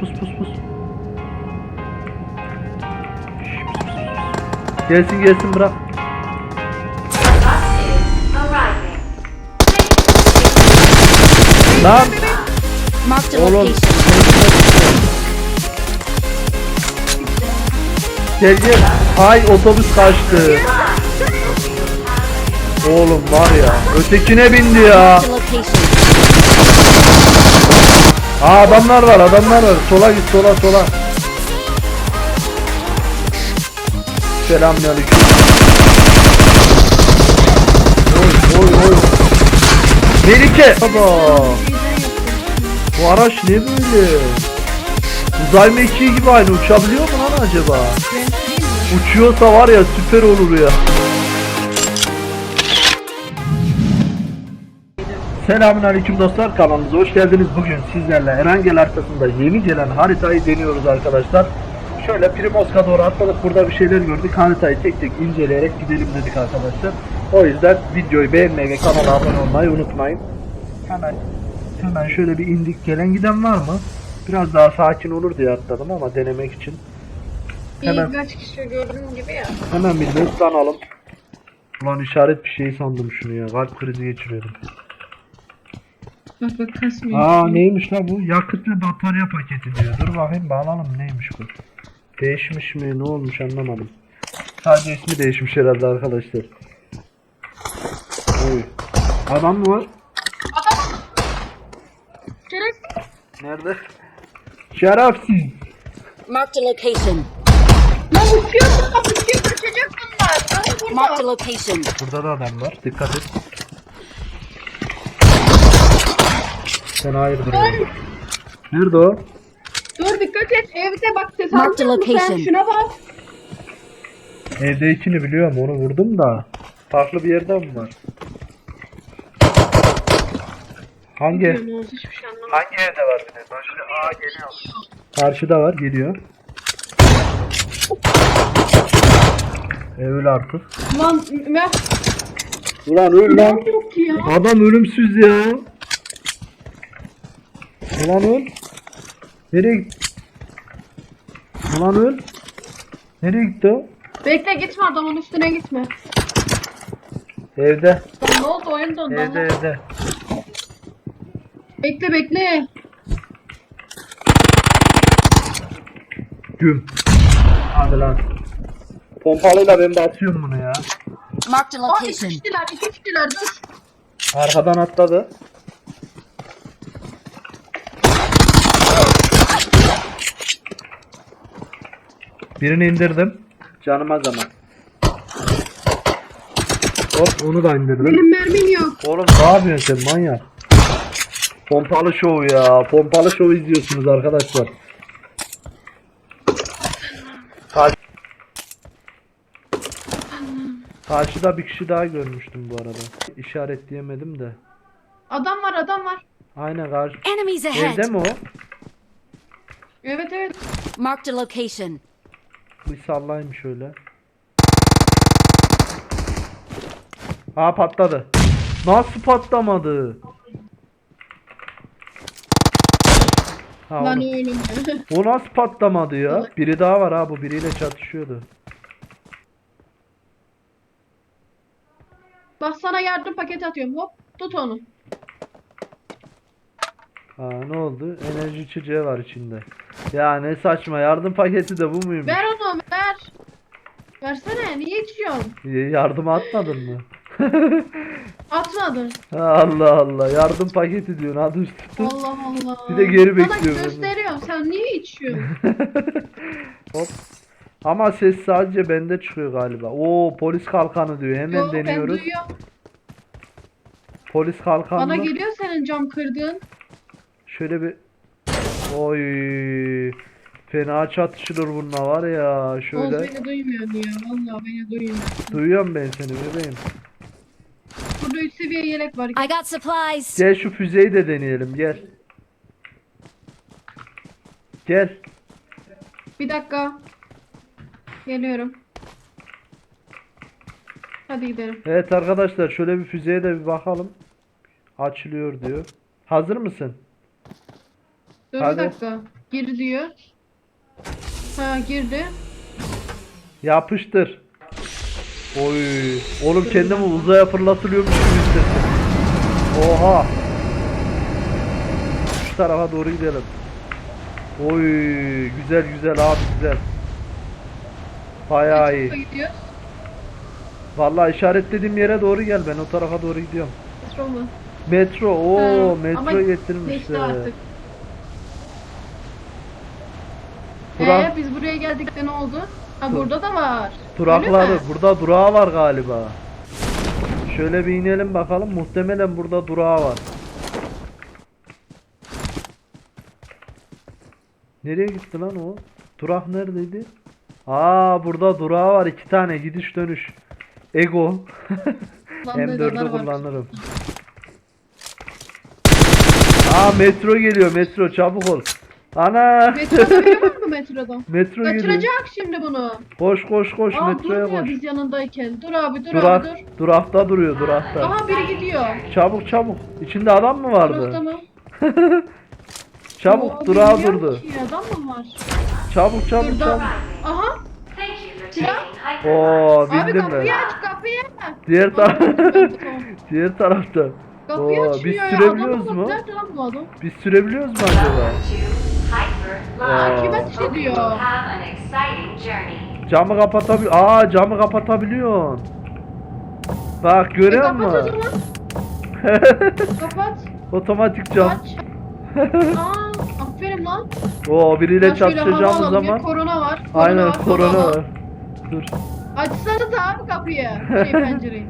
pus pus pus. Gelsin gelsin bırak. Lan oğlum. Gel gel. Ay otobüs kaçtı. Oğlum var ya. Ötekine bindi ya. Aa adamlar var adamlar var. Sola git sola sola. Selamünaleyküm. Oy oy oy. Melike. Baba. Bu araç ne böyle? Uzay mekiği gibi aynı uçabiliyor mu lan acaba? Uçuyorsa var ya süper olur ya. Selamünaleyküm dostlar kanalımıza hoş geldiniz. Bugün sizlerle Erangel haritasında yeni gelen haritayı deniyoruz arkadaşlar. Şöyle Primosk'a doğru atladık. Burada bir şeyler gördük. Haritayı tek tek inceleyerek gidelim dedik arkadaşlar. O yüzden videoyu beğenmeyi ve kanala abone olmayı unutmayın. Hemen hemen şöyle bir indik. Gelen giden var mı? Biraz daha sakin olur diye atladım ama denemek için. Hemen. Birkaç kişi gördüğüm gibi ya. Hemen bir lootlanalım. Ulan işaret bir şey sandım şunu ya. Kalp krizi geçiriyordum. Bak bak kasmıyor. Aa neymiş lan bu? Yakıt ve batarya paketi diyor. Dur bakayım bağlanalım neymiş bu? Değişmiş mi? Ne olmuş anlamadım. Sadece ismi değişmiş herhalde arkadaşlar. Oy. Adam mı var? Şerefsiz. Nerede? Şerefsiz. Marked a location. Lan uçuyor bunlar uçuyor kaçacak bunlar. Aha Marked a burada. location. Burada da adam var. Dikkat et. Sen hayırdır oğlum. Nerede o? Dur dikkat et evde bak ses Mark the sen? location. Şuna bak. Evde ikini biliyorum onu vurdum da. Farklı bir yerde mi var? Hangi? Hiçbir şey anlamadım. Hangi evde var bir de? Başka aa geliyor. Karşıda var geliyor. Evli artık. Lan ben Ulan öl lan. yok ki ya. Adam ölümsüz ya. Ulan öl. Nereye gitti? Ulan öl. Nereye gitti o? Bekle gitme adamın üstüne gitme. Evde. Lan ne oldu oyun dondu. Evde evde. Bekle bekle. Güm. Hadi lan. Pompalıyla ben basıyorum bunu ya. Marked a Aa iki location. kişiler iki kişiler dur. Arkadan atladı. Birini indirdim. Canıma zaman. Hop onu da indirdim. Benim mermim yok. Oğlum ne yapıyorsun sen manyak? Pompalı şov ya. Pompalı şov izliyorsunuz arkadaşlar. Karşı... Karşıda bir kişi daha görmüştüm bu arada. İşaretleyemedim de. Adam var adam var. Aynen karşı. Enemies Evde ahead. mi o? Evet evet. Marked a location. Bir sallayayım şöyle. Aa patladı. Nasıl patlamadı? Ha, Lan onu- oğlum. O nasıl patlamadı ya? Biri daha var ha bu biriyle çatışıyordu. Bak sana yardım paketi atıyorum. Hop tut onu. Ha ne oldu? Enerji içeceği var içinde. Ya ne saçma yardım paketi de bu muymuş? Ver onu. Versene niye içiyorsun? Yardıma atmadın mı? Atmadı. Allah Allah yardım paketi diyorsun adı üstü. Allah Allah. Bir de geri Sana bekliyorum. gösteriyorum. Sen niye içiyorsun? Hop. Ama ses sadece bende çıkıyor galiba. Oo polis kalkanı diyor. Hemen Yok ben deniyoruz. duyuyorum. Polis kalkanı. Bana geliyor senin cam kırdığın. Şöyle bir Oy. Fena çatışılır bununla var ya. Şöyle. beni duymuyor ya. Vallahi beni duymuyor. Duyuyorum ben seni bebeğim. Burada 3 seviye yelek var. I got supplies. Gel şu füzeyi de deneyelim gel. Gel. Bir dakika. Geliyorum. Hadi gidelim. Evet arkadaşlar şöyle bir füzeye de bir bakalım. Açılıyor diyor. Hazır mısın? Dur Hadi. bir dakika. Gir diyor. Ha girdi. Yapıştır. Oy. Oğlum kendimi uzaya fırlatılıyormuş gibi hissettim. Oha. Şu tarafa doğru gidelim. Oy. Güzel güzel abi güzel. Bayağı iyi. Gidiyor. Vallahi işaretlediğim yere doğru gel ben o tarafa doğru gidiyorum. Metro mu? Metro. Oo Ha, metro getirmişler. Geçti artık. Durak- Ee, biz buraya geldik de ne oldu? Ha burada da var. Durakları. Burada durağı var galiba. Şöyle bir inelim bakalım. Muhtemelen burada durağı var. Nereye gitti lan o? Durak neredeydi? Aa burada durağı var. iki tane gidiş dönüş. Ego. Kullandığı M4'ü kadar var. kullanırım. Aa metro geliyor metro çabuk ol. Ana. Metroda biri var mı metroda? metro geliyor. Kaçıracak şimdi bunu. Koş koş koş Aa metroya durmuyor koş. biz yanındayken. Dur abi dur Durak, abi dur. durakta duruyor durakta. Aha biri gidiyor. Çabuk çabuk. İçinde adam mı vardı? Durakta mı? çabuk Oo, durağa bilmiyorum durdu. ki, Adam mı var? Çabuk çabuk Durdu. çabuk. Aha. Oo Abi bindim ben. kapıyı aç kapıyı. Diğer taraf diğer tarafta. Kapıyı Oo, açmıyor biz ya. sürebiliyoruz Adam mu? Nerede lan bu adam? Biz sürebiliyoruz mu acaba? Aa. Kim ateş ediyor? Camı kapatabiliyor. Aa camı kapatabiliyorsun. Bak E, görüyor kapat o musun? zaman. Kapat. Otomatik cam. Aç. Aa, aferin lan. Oo biriyle Ya şöyle hava çatışacağımız alalım, zaman. bir Korona var. Korona Aynen var, korona var. Dur. Açsanız abi kapıyı. Şey pencereyi.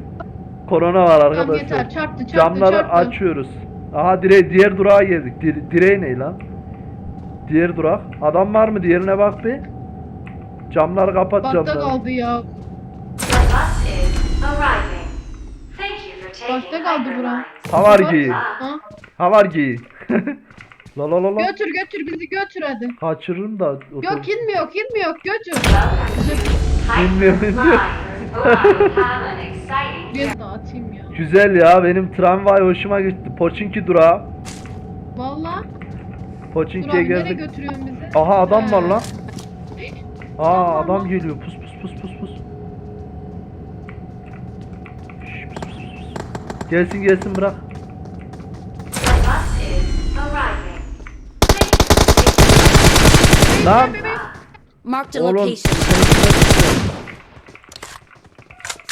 Korona var Tamam arkadaşlar. yeter çarptı çarptı Camları çarptı. açıyoruz. Aha dire diğer durağa geldik. Dire, direği ne lan? Diğer durak. Adam var mı? Diğerine bak bir. Camları kapat Bakta camları. kaldı ya. Başta kaldı bura. Havargi. Ha? Havargi. la la la la. Götür götür bizi götür hadi. Kaçırırım da. Yok inmiyor inmiyor götür. Bir dağıtayım ya. Güzel ya. Benim tramvay hoşuma gitti. Poçinki durağı. Valla. Poçinki'ye abi nereye geldik. götürüyorsun bizi? Aha adam var lan. Aa Adam geliyor. Pus pus pus pus pus. Şş, pus, pus, pus. Gelsin gelsin bırak. Lan Marked a oğlum. location.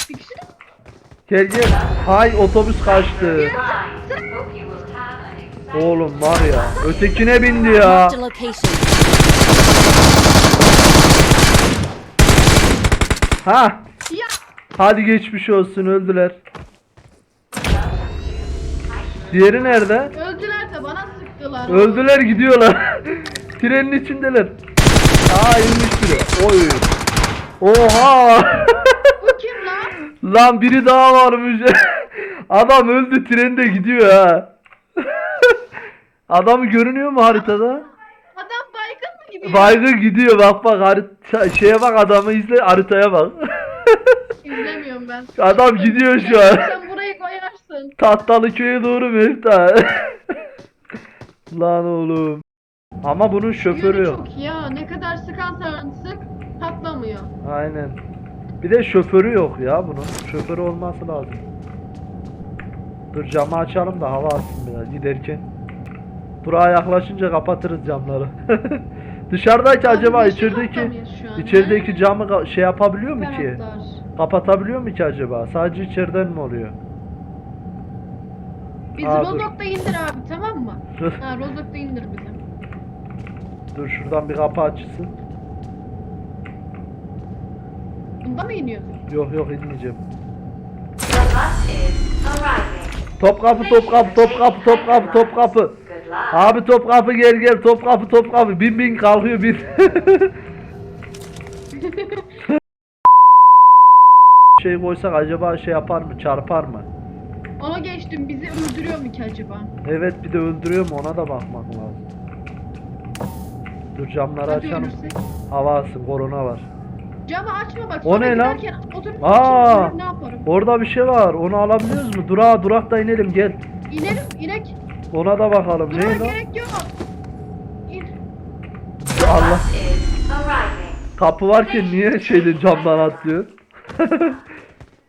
Bir kişi de- Gel gel. Hay otobüs kaçtı. Oğlum var ya. Ötekine bindi ya. Ha. Hadi geçmiş olsun öldüler. Diğeri nerede? Öldüler de bana sıktılar. Öldüler gidiyorlar. Trenin içindeler. Aa inmiş biri. Oy. Oha. Bu kim lan? Lan biri daha varmış. Adam öldü trende gidiyor ha. Adam görünüyor mu haritada? Adam baygın mı gidiyor? Baygın gidiyor bak bak harita şeye bak adamı izle haritaya bak. İzlemiyorum ben. Adam gidiyor şu an. Sen burayı koyarsın. Tahtalı köye doğru Mefta. Lan oğlum. Ama bunun şoförü yok. çok ya. Ne kadar sıkarsan sık patlamıyor. Aynen. Bir de şoförü yok ya bunun. Şoförü olması lazım. Dur camı açalım da hava alsın biraz giderken. Durağa yaklaşınca kapatırız camları. Dışarıdaki acaba Abi, yeşil içerideki nokta mıyız şu an, içerideki he? camı ka- şey yapabiliyor mu ki? Taraftar. Kapatabiliyor mu ki acaba? Sadece içeriden mi oluyor? Biz Aa, dur. Rozok'ta indir abi tamam mı? Dur. ha Rozok'ta indir bizi. Dur şuradan bir kapı açılsın. Bunda mı iniyorsun? Yok yok inmeyeceğim. Top kapı top kapı top kapı top kapı top kapı. Abi top kapı gel gel top kapı top kapı bin bin kalkıyor bin. şey koysak acaba şey yapar mı çarpar mı? Ona geçtim. Bizi öldürüyor mu ki acaba? Evet bir de öldürüyor mu ona da bakmak lazım. Dur camları Hadi açalım. ölürsek. Hava alsın korona var. Camı açma bak. O sonra ne lan? giderken Aa! ne yaparım? Orada bir şey var onu alabiliyoruz mu? Durağa durakta inelim gel. Ona da bakalım. Ne lan? gerek yok. Allah. Kapı varken niye şeyde camdan atlıyor?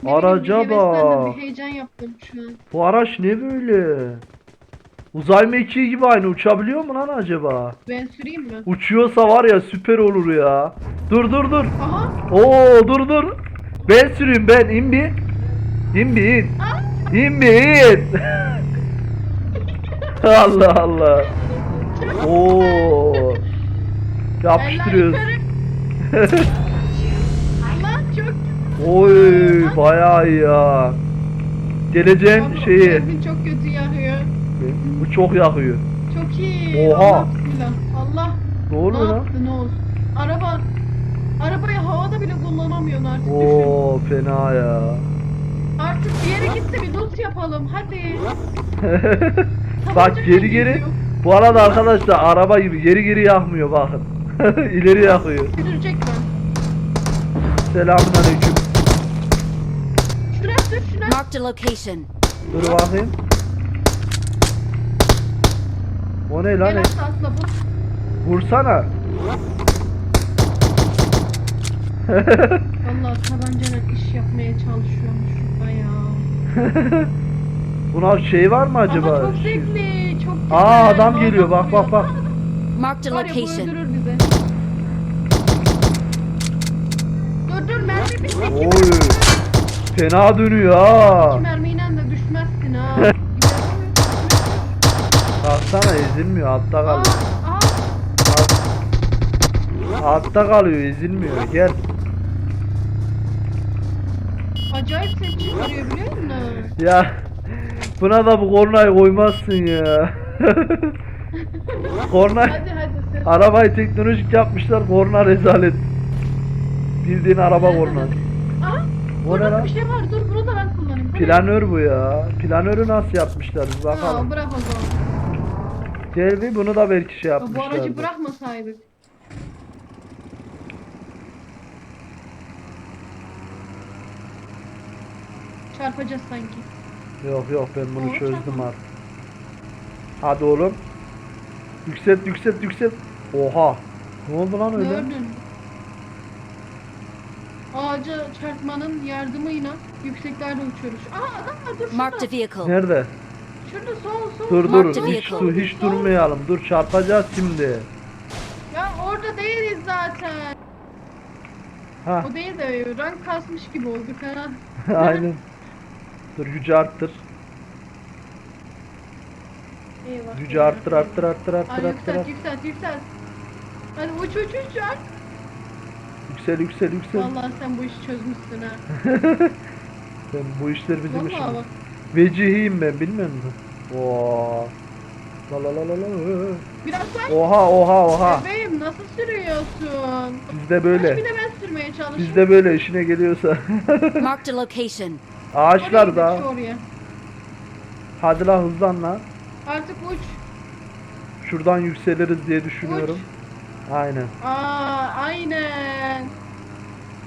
Ne bileyim, Araca bir heveslendim, bak. Bir heyecan yaptım şu an. Bu araç ne böyle? Uzay mekiği gibi aynı uçabiliyor mu lan acaba? Ben süreyim mi? Uçuyorsa var ya süper olur ya. Dur dur dur. Aha. Oo dur dur. Ben süreyim ben in bir. İn bir in. İn bir in. Allah Allah. Oo. Yapıştırıyoruz. Allah çok Oy bayağı iyi ya. Geleceğin Abi, şeyi. benzin çok kötü yakıyor. Bu çok yakıyor. Çok iyi. Oha. Allah bismillah. Allah. Ne Ne oluyor lan? yaptı ne oldu? Araba arabayı havada bile kullanamıyorsun artık düşün. Oo fena ya. Artık bir yere gitse bir loot yapalım hadi. Bak geri geri. Bu arada arkadaşlar araba gibi geri geri yakmıyor bakın. İleri yakıyor. Sürecek mi? Selamünaleyküm. Şuna sür şuna. Marked a location. Dur bakayım. O ne lan? Gel atla atla bu. Vursana. Vallahi tabancayla iş yapmaya çalışıyorum şurada ya. Buna şey var mı acaba? Ama çok Şey- zevkli, çok güzel. Aa adam geliyor bak bak bak. Marked a Var ya bu location. öldürür bizi. Dur dur mermi bitti. İki Oy. Fena dönüyor ha. Mermiyle de düşmezsin ha. Baksana ezilmiyor altta Aa, kalıyor. aa, Altta kalıyor ezilmiyor gel. acayip ses çıkarıyor biliyor musun? Ya buna da bu kornayı koymazsın ya. Korna Hadi hadi ses. arabayı teknolojik yapmışlar korna rezalet. Bildiğin araba kornası. Aa, O burada lan? bir şey var dur bunu da ben kullanayım. Bu ne? Planör bu ya. Planörü nasıl yapmışlar bir bakalım. Aa, bırak o zaman. Gel bir bunu da belki şey Ya Bu aracı yapmışlar. bırakmasaydık. Çarpacağız sanki. Yok yok ben bunu Oo, çözdüm tamam. artık. Hadi oğlum. Yükselt yükselt yükselt. Oha. Ne oldu lan öyle? Gördün. Ağaca çarpmanın yardımıyla yükseklerde uçuyoruz. Aa adam var dur Marked a şurada. vehicle. Nerede? Şurada sol sol. Dur sol, dur Marked hiç, vehicle. dur, hiç sol. durmayalım. Dur çarpacağız şimdi. Ya orada değiliz zaten. Ha O değil de rank kasmış gibi olduk ha. aynen. Dur gücü arttır. Eyvah. Gücü eyvah, arttır arttır arttır arttır Ay arttır. yükselt arttır. yükselt yükselt. Hadi uç uç uç uç. Yüksel yüksel yüksel. Vallahi sen bu işi çözmüşsün ha. Ben bu işler bizim Vallahi işimiz. bak. Vecihiyim ben bilmiyor musun? Oo. La la la la la. Biraz sen Oha oha oha. bebeğim nasıl sürüyorsun? Bizde böyle. bir de ben sürmeye çalışayım. Bizde böyle işine geliyorsa. Marked a location. Ağaçlar Oraya da. gidip şu Oraya. Hadi la hızlan la. Artık uç. Şuradan yükseliriz diye düşünüyorum. Aynen. Aa aynen.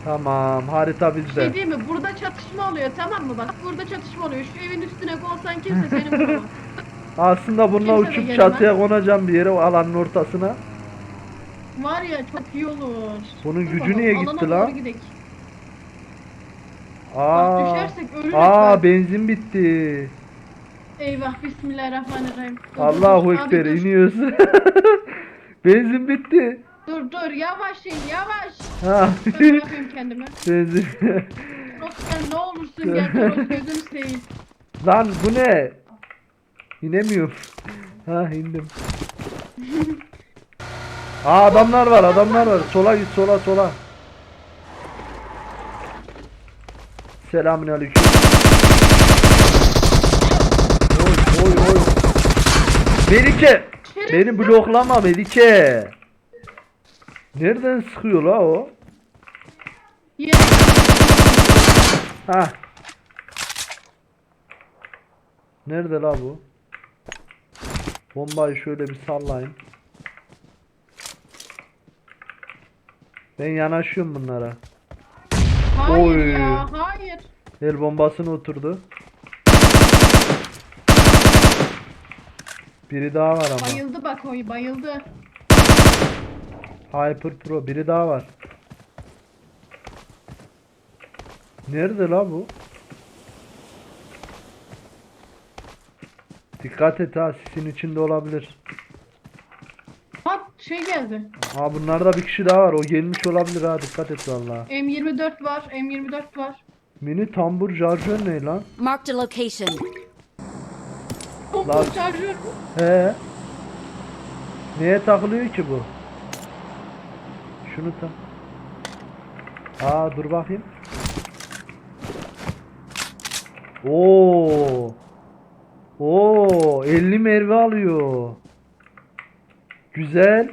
Tamam. Harita Şey bizde. değil mi? Burada çatışma oluyor tamam mı? Bak burada çatışma oluyor. Şu evin üstüne konsan kimse seni vuramaz. Aslında bununla Kimse de uçup gelemez. çatıya konacağım bir yere o alanın ortasına. Var ya çok iyi olur. Bunun gücü bakalım, niye alana gitti doğru lan? gidek. Aa. Bak düşersek ölürüz. Aa bak. benzin bitti. Eyvah bismillahirrahmanirrahim. Dur, dur, Allahu dur. ekber dur. iniyoruz. benzin bitti. Dur dur yavaş in yavaş. Ha. Ben bırakayım kendimi. benzin. Osman ne olursun gel Toros gözünü seveyim. Lan bu ne? İnemiyorum. Ha indim. Aa adamlar var adamlar var. Sola git sola sola. Selamünaleyküm. Oy oy oy. Melike. Beni bloklama Melike. Nereden sıkıyor la o? Ha. Nerede la bu? Bombayı şöyle bir sallayayım. Ben yanaşıyorum bunlara. Hayır Oy. ya hayır. El bombasına oturdu. Biri daha var ama. Bayıldı bak oy bayıldı. Hyper Pro biri daha var. Nerede la bu? Dikkat et ha sisin içinde olabilir. Şey geldi. Aa bunlarda bir kişi daha var. O gelmiş olabilir ha dikkat et valla. M24 var. M24 var. Mini tambur şarjör ne lan? Marked a location. Lan. Şarjör? He. Neye takılıyor ki bu? Şunu tak. Aa dur bakayım. Oo. Oo, 50 merve alıyor. Güzel.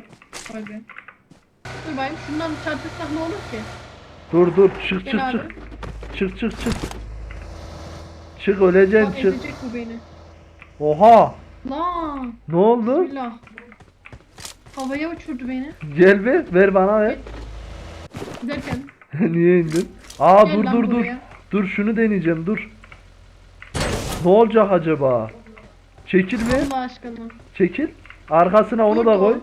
Hadi. Dur bakayım şundan çarpırsak ne olur ki? Dur dur çık çık Gel abi. çık. Çık çık çık. Çık öleceksin Bak çık. ezecek bu beni. Oha. Lan. Ne oldu? Bismillah. Havaya uçurdu beni. Gel bir ver bana ver. Giderken. Niye indin? Aa Gel dur lan dur dur. buraya. Dur şunu deneyeceğim dur. Ne olacak acaba? Çekil mi? Allah aşkına. Çekil. Arkasına onu da koy.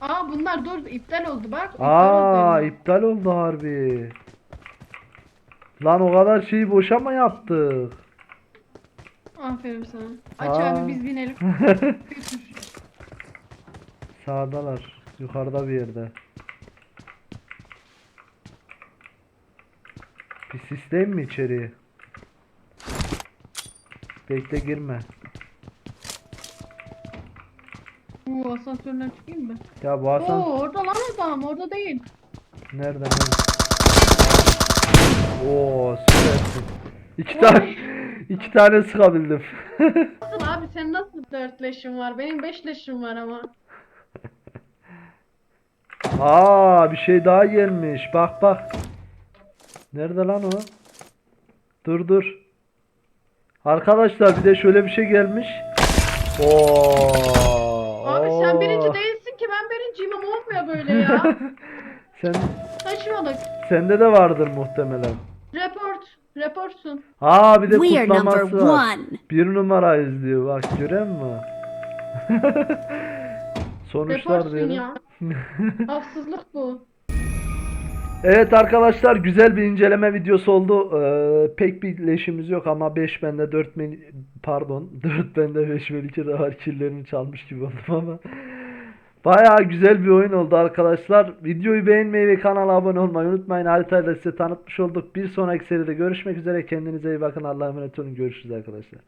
Aa bunlar dur iptal oldu bak. İptal Aa oldu. iptal oldu harbi. Lan o kadar şeyi boşa mı yaptık? Aferin sana. Aç Aa. abi biz binelim. Sağdalar. Yukarıda bir yerde. Bir sistem mi içeriye? Bekle girme. Oo asansörden çıkayım mı? Ya bu Hasan Oo orada lan adam orada değil. nerede nerede? Oo süpersin. İki tane iki tane sıkabildim. Nasıl abi sen nasıl dört leşin var? Benim beş leşim var ama. Aa bir şey daha gelmiş. Bak bak. Nerede lan o? Dur dur. Arkadaşlar bir de şöyle bir şey gelmiş. Oo. Ama olmuyor böyle ya. Sen Saçmalık. sende de vardır muhtemelen. Report. Reportsun. Aa bir de We are number kutlaması var. one. Bir numara izliyor bak gören mi? Sonuçlar Reportsun diyelim. ya. Haksızlık bu. Evet arkadaşlar güzel bir inceleme videosu oldu. Ee, pek bir leşimiz yok ama 5 bende 4 men pardon 4 bende 5 melike de var killerini çalmış gibi oldum ama Bayağı güzel bir oyun oldu arkadaşlar. Videoyu beğenmeyi ve kanala abone olmayı unutmayın. Haritayla size tanıtmış olduk. Bir sonraki seride görüşmek üzere. Kendinize iyi bakın. Allah'a emanet olun. Görüşürüz arkadaşlar.